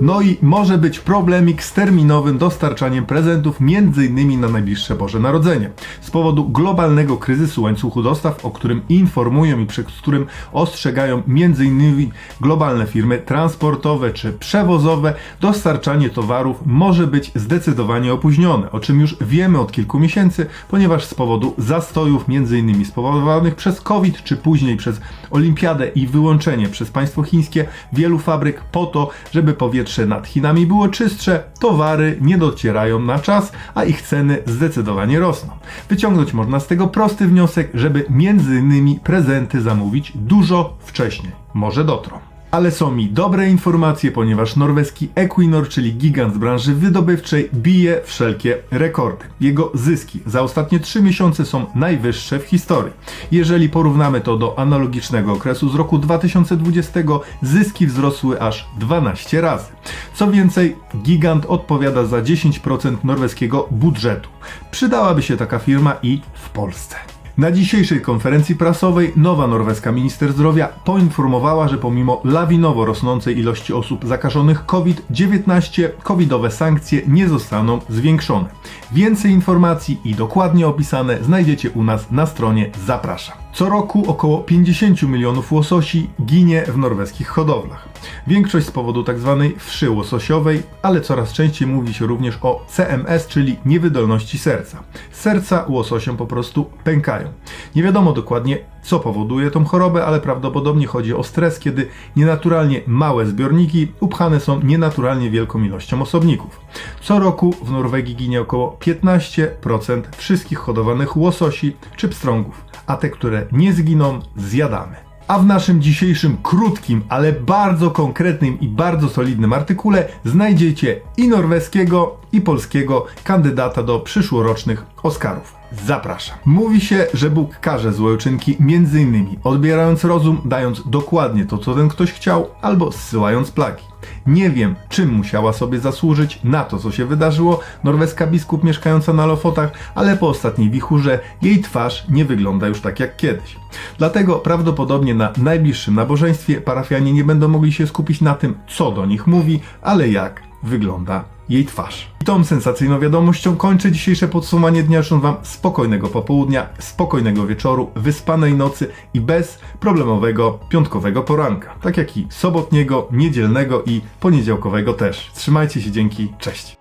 No i może być problemik z terminowym dostarczaniem prezentów m.in. na najbliższe Boże Narodzenie. Z powodu globalnego kryzysu łańcuchu dostaw, o którym informują i przed którym ostrzegają m.in. globalne firmy transportowe czy przewozowe, dostarczanie towarów może być zdecydowanie opóźnione, o czym już wiemy od kilku miesięcy, ponieważ z powodu zastojów m.in. spowodowanych przez COVID czy później przez Olimpiadę i wyłączenie przez państwo chińskie wielu fabryk po to, żeby powietrze nad Chinami było czystsze, towary nie docierają na czas, a ich ceny zdecydowanie rosną. Wyciągnąć można z tego prosty wniosek, żeby między innymi prezenty zamówić dużo wcześniej. Może dotrą. Ale są mi dobre informacje, ponieważ norweski Equinor, czyli gigant z branży wydobywczej, bije wszelkie rekordy. Jego zyski za ostatnie 3 miesiące są najwyższe w historii. Jeżeli porównamy to do analogicznego okresu z roku 2020, zyski wzrosły aż 12 razy. Co więcej, gigant odpowiada za 10% norweskiego budżetu. Przydałaby się taka firma i w Polsce. Na dzisiejszej konferencji prasowej nowa norweska minister zdrowia poinformowała, że pomimo lawinowo rosnącej ilości osób zakażonych COVID-19, covidowe sankcje nie zostaną zwiększone. Więcej informacji i dokładnie opisane znajdziecie u nas na stronie Zapraszam. Co roku około 50 milionów łososi ginie w norweskich hodowlach. Większość z powodu tzw. wszy łososiowej, ale coraz częściej mówi się również o CMS, czyli niewydolności serca. Serca łososiom po prostu pękają. Nie wiadomo dokładnie, co powoduje tą chorobę, ale prawdopodobnie chodzi o stres, kiedy nienaturalnie małe zbiorniki upchane są nienaturalnie wielką ilością osobników. Co roku w Norwegii ginie około 15% wszystkich hodowanych łososi czy pstrągów, a te, które nie zginą, zjadamy. A w naszym dzisiejszym krótkim, ale bardzo konkretnym i bardzo solidnym artykule znajdziecie i norweskiego, i polskiego kandydata do przyszłorocznych Oscarów. Zapraszam. Mówi się, że Bóg karze złe uczynki innymi odbierając rozum, dając dokładnie to, co ten ktoś chciał, albo zsyłając plagi. Nie wiem, czym musiała sobie zasłużyć na to, co się wydarzyło norweska biskup mieszkająca na Lofotach, ale po ostatniej wichurze jej twarz nie wygląda już tak jak kiedyś. Dlatego prawdopodobnie na najbliższym nabożeństwie parafianie nie będą mogli się skupić na tym, co do nich mówi, ale jak wygląda jej twarz. I tą sensacyjną wiadomością kończę dzisiejsze podsumowanie dnia. Życzę Wam spokojnego popołudnia, spokojnego wieczoru, wyspanej nocy i bez problemowego piątkowego poranka. Tak jak i sobotniego, niedzielnego i poniedziałkowego też. Trzymajcie się, dzięki, cześć.